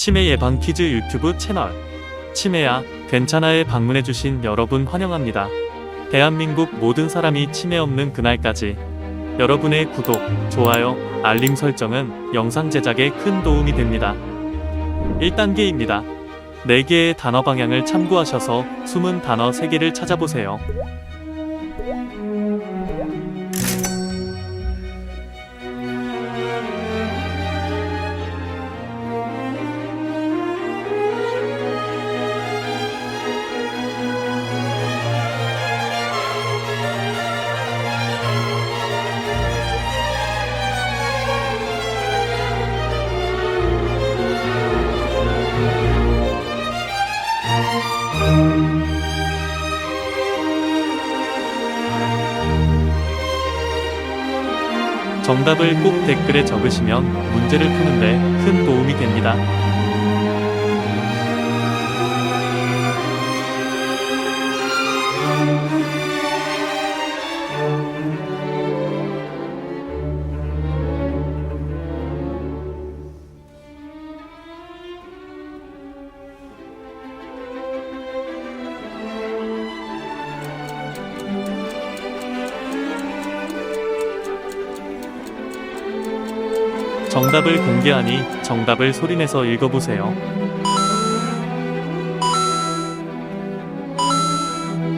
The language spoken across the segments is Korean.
치매 예방 퀴즈 유튜브 채널 치매야 괜찮아에 방문해주신 여러분 환영합니다. 대한민국 모든 사람이 치매 없는 그날까지 여러분의 구독, 좋아요, 알림 설정은 영상 제작에 큰 도움이 됩니다. 1단계입니다. 4개의 단어 방향을 참고하셔서 숨은 단어 3개를 찾아보세요. 정답을 꼭 댓글에 적으시면 문제를 푸는데 큰 도움이 됩니다. 정답을 공개하니 정답을 소리내서 읽어보세요.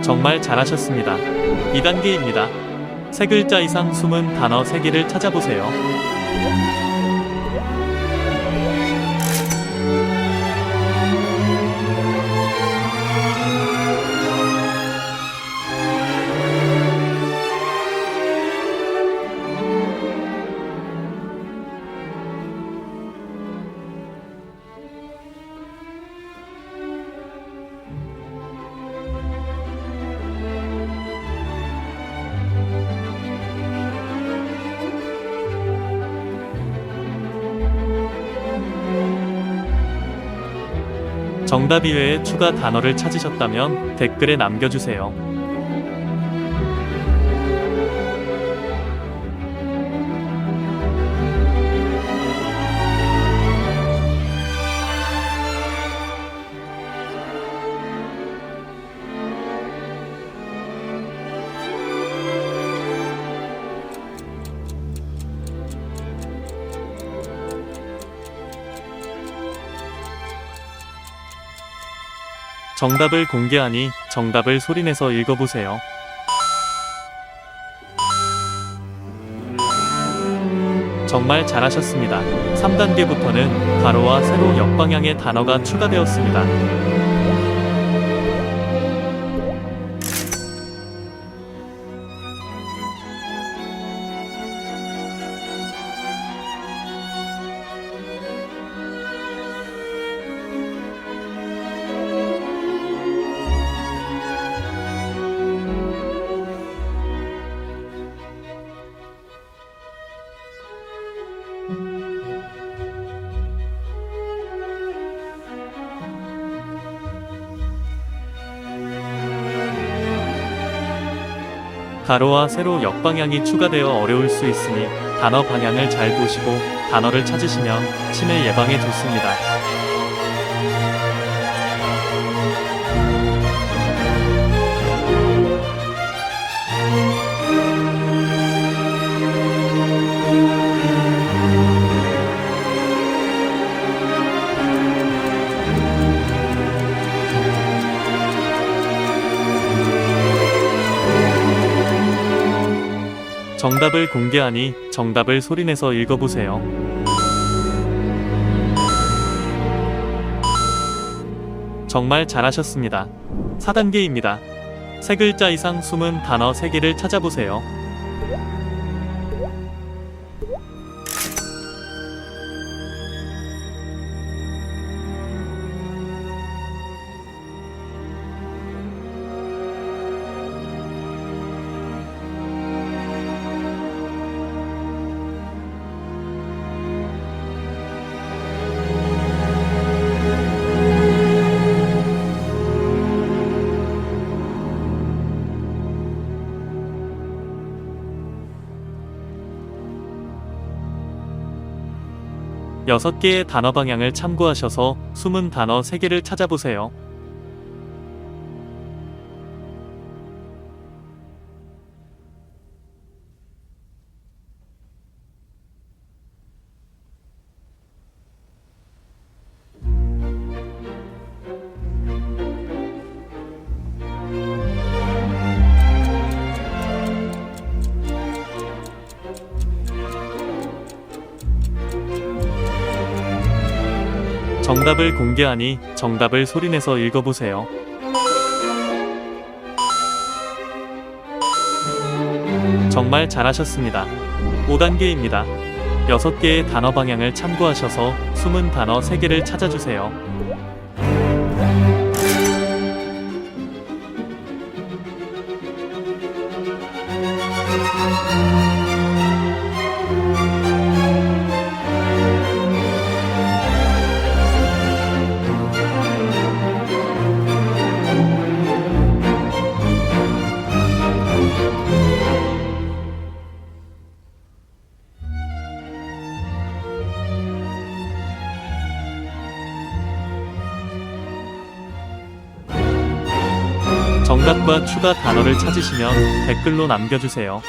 정말 잘하셨습니다. 2단계입니다. 세 글자 이상 숨은 단어 3개를 찾아보세요. 정답 이외에 추가 단어를 찾으셨다면 댓글에 남겨주세요. 정답을 공개하니 정답을 소리내서 읽어보세요. 정말 잘하셨습니다. 3단계부터는 가로와 세로 역방향의 단어가 추가되었습니다. 가로와 세로 역방향이 추가되어 어려울 수 있으니 단어 방향을 잘 보시고 단어를 찾으시면 치매 예방에 좋습니다. 정답을 공개하니 정답을 소리내서 읽어보세요. 정말 잘하셨습니다. 4단계입니다. 세 글자 이상 숨은 단어 3개를 찾아보세요. 6개의 단어 방향을 참고하셔서 숨은 단어 3개를 찾아보세요. 정답을 공개하니 정답을 소리내서 읽어보세요. 정말 잘하셨습니다. 5단계입니다. 6개의 단어 방향을 참고하셔서 숨은 단어 3개를 찾아주세요. 정답과 추가 단어를 찾으시면 댓글로 남겨주세요.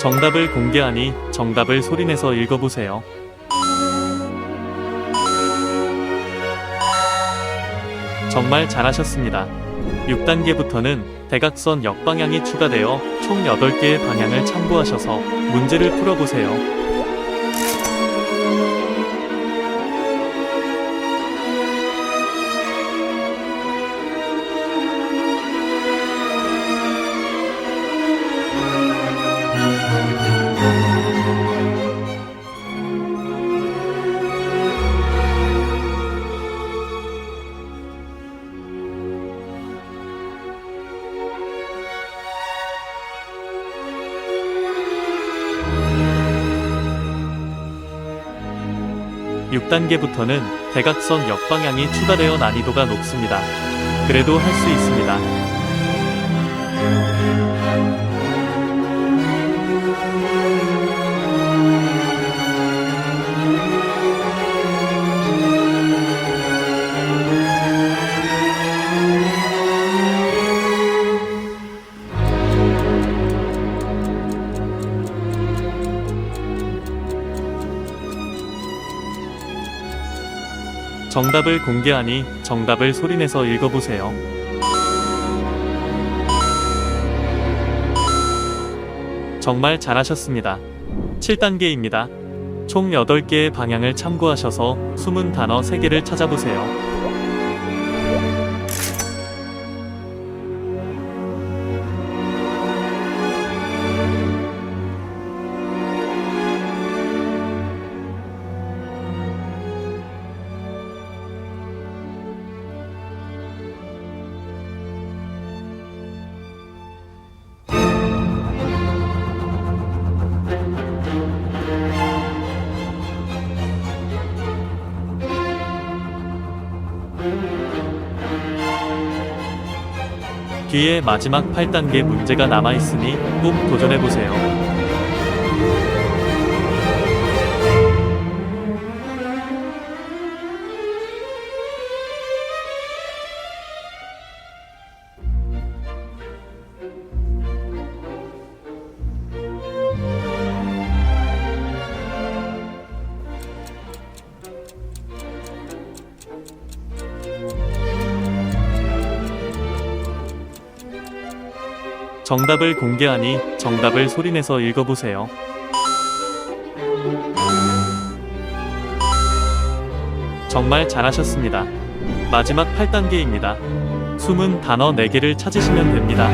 정답을 공개하니 정답을 소리내서 읽어보세요. 정말 잘하셨습니다. 6단계부터는 대각선 역방향이 추가되어 총 8개의 방향을 참고하셔서 문제를 풀어보세요. 육단계부터는 대각선 역방향이 추가되어 난이도가 높습니다. 그래도 할 수 있습니다. 정답을 공개하니 정답을 소리내서 읽어보세요. 정말 잘하셨습니다. 7단계입니다. 총 8개의 방향을 참고하셔서 숨은 단어 3개를 찾아보세요. 뒤에 마지막 8단계 문제가 남아있으니 꼭 도전해보세요. 정답을 공개하니 정답을 소리내서 읽어보세요. 정말 잘하셨습니다. 마지막 8단계입니다. 숨은 단어 4개를 찾으시면 됩니다.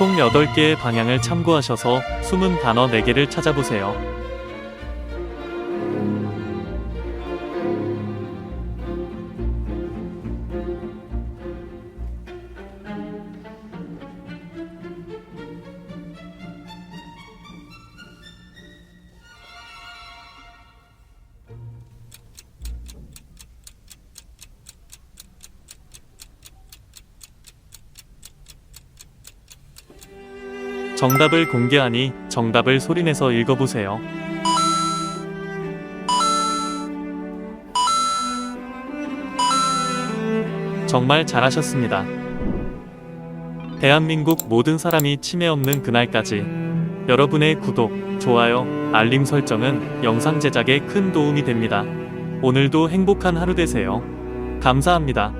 총 8개의 방향을 참고하셔서 숨은 단어 4개를 찾아보세요. 정답을 공개하니 정답을 소리내서 읽어보세요. 정말 잘하셨습니다. 대한민국 모든 사람이 치매 없는 그날까지 여러분의 구독, 좋아요, 알림 설정은 영상 제작에 큰 도움이 됩니다. 오늘도 행복한 하루 되세요. 감사합니다.